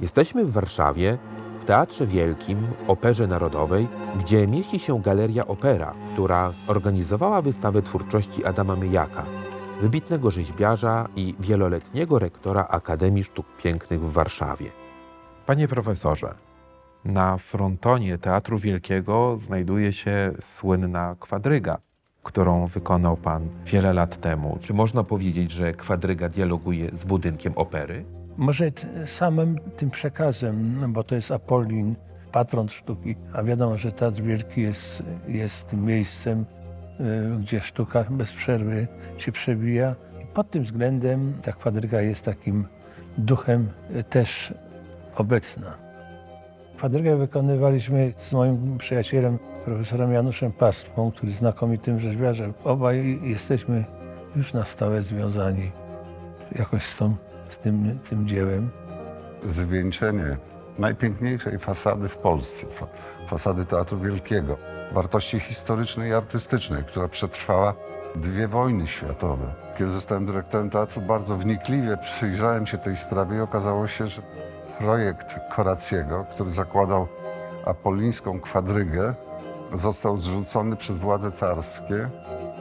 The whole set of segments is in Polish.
Jesteśmy w Warszawie, w Teatrze Wielkim, Operze Narodowej, gdzie mieści się Galeria Opera, która zorganizowała wystawę twórczości Adama Myjaka, wybitnego rzeźbiarza i wieloletniego rektora Akademii Sztuk Pięknych w Warszawie. Panie profesorze, na frontonie Teatru Wielkiego znajduje się słynna kwadryga, którą wykonał pan wiele lat temu. Czy można powiedzieć, że kwadryga dialoguje z budynkiem opery? Może samym tym przekazem, bo to jest Apollin, patron sztuki, a wiadomo, że Teatr Wielki jest, jest tym miejscem, y, gdzie sztuka bez przerwy się przewija. I pod tym względem ta kwadryga jest takim duchem y, też obecna. Kwadrygę wykonywaliśmy z moim przyjacielem, profesorem Januszem Pastwą, który znakomitym rzeźbiarzem. Obaj jesteśmy już na stałe związani jakoś z, tą, z tym, tym dziełem. zwieńczenie najpiękniejszej fasady w Polsce, fa fasady Teatru Wielkiego, wartości historycznej i artystycznej, która przetrwała dwie wojny światowe. Kiedy zostałem dyrektorem teatru, bardzo wnikliwie przyjrzałem się tej sprawie i okazało się, że projekt Koraciego, który zakładał apolińską kwadrygę, został zrzucony przez władze carskie.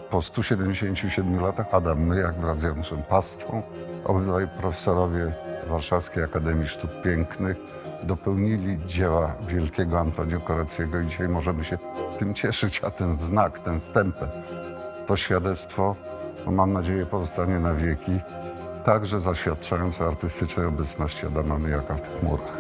Po 177 latach Adam Myjak wraz z Januszem Pastwą, obydwaj profesorowie Warszawskiej Akademii Sztuk Pięknych, dopełnili dzieła wielkiego Antonio Koraciego i dzisiaj możemy się tym cieszyć, a ten znak, ten stempel, to świadectwo, no mam nadzieję, pozostanie na wieki, także zaświadczające artystycznej obecności Adama Myjaka w tych murach.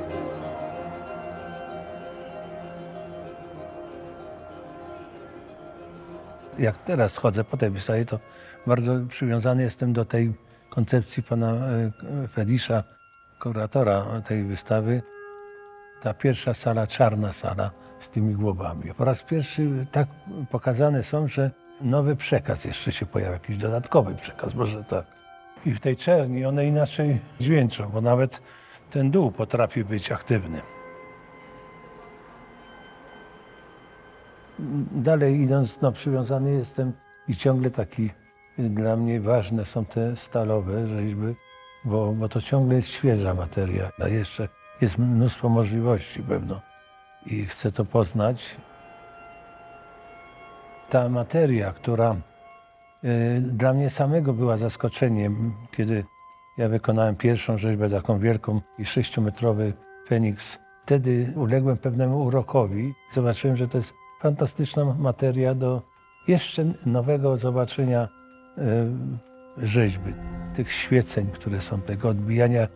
Jak teraz chodzę po tej wystawie, to bardzo przywiązany jestem do tej koncepcji pana e, Fedisza, kuratora tej wystawy. Ta pierwsza sala, czarna sala z tymi głowami. Po raz pierwszy tak pokazane są, że nowy przekaz jeszcze się pojawia, jakiś dodatkowy przekaz, może tak. I w tej czerni one inaczej dźwięczą, bo nawet ten dół potrafi być aktywny. Dalej idąc, no, przywiązany jestem i ciągle taki y, dla mnie ważne są te stalowe rzeźby, bo, bo to ciągle jest świeża materia, a jeszcze jest mnóstwo możliwości pewno i chcę to poznać. Ta materia, która y, dla mnie samego była zaskoczeniem, kiedy ja wykonałem pierwszą rzeźbę, taką wielką i sześciometrowy Feniks. Wtedy uległem pewnemu urokowi. Zobaczyłem, że to jest fantastyczna materia do jeszcze nowego zobaczenia e, rzeźby, tych świeceń, które są, tego odbijania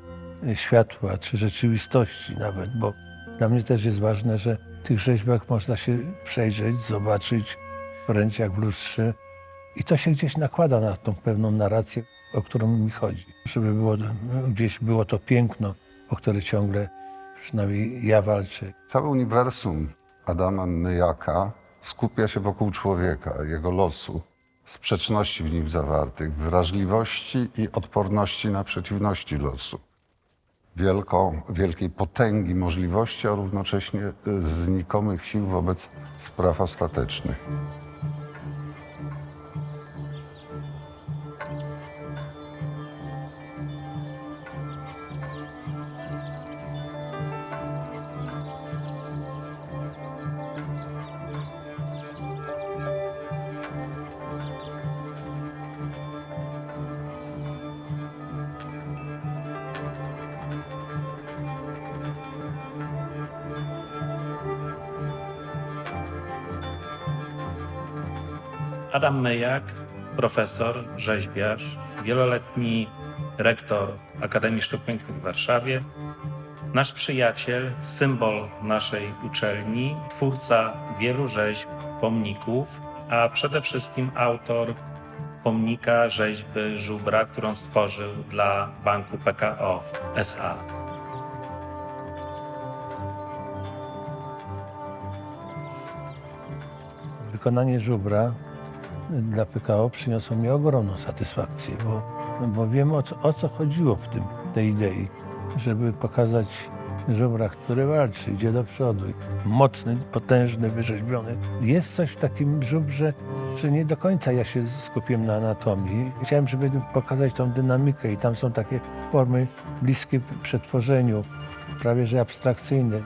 e, światła, czy rzeczywistości nawet, bo dla mnie też jest ważne, że w tych rzeźbach można się przejrzeć, zobaczyć wręcz jak w lustrze i to się gdzieś nakłada na tą pewną narrację, o którą mi chodzi. Żeby było, gdzieś było to piękno, o które ciągle, przynajmniej ja walczę. Całe uniwersum Adama Myjaka skupia się wokół człowieka, jego losu, sprzeczności w nim zawartych, wrażliwości i odporności na przeciwności losu. Wielką, wielkiej potęgi możliwości, a równocześnie y, znikomych sił wobec spraw ostatecznych. Adam Myjak, profesor, rzeźbiarz, wieloletni rektor Akademii Sztuk Pięknych w Warszawie, nasz przyjaciel, symbol naszej uczelni, twórca wielu rzeźb, pomników, a przede wszystkim autor pomnika rzeźby żubra, którą stworzył dla Banku PKO SA. Wykonanie żubra dla PKO przyniosło mi ogromną satysfakcję, bo, bo wiem o co, o co chodziło w tym, tej idei, żeby pokazać żubra, który walczy, idzie do przodu. Mocny, potężny, wyrzeźbiony. Jest coś w takim żubrze, że nie do końca ja się skupiłem na anatomii. Chciałem, żeby pokazać tą dynamikę i tam są takie formy bliskie przetworzeniu. prawie że abstrakcyjny.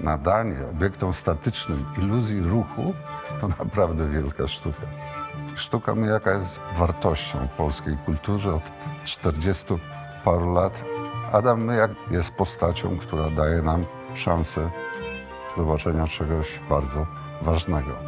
Nadanie obiektom statycznym iluzji ruchu to naprawdę wielka sztuka. Sztuka myjaka jest wartością w polskiej kulturze od 40 paru lat. Adam Myjak jest postacią, która daje nam szansę zobaczenia czegoś bardzo ważnego.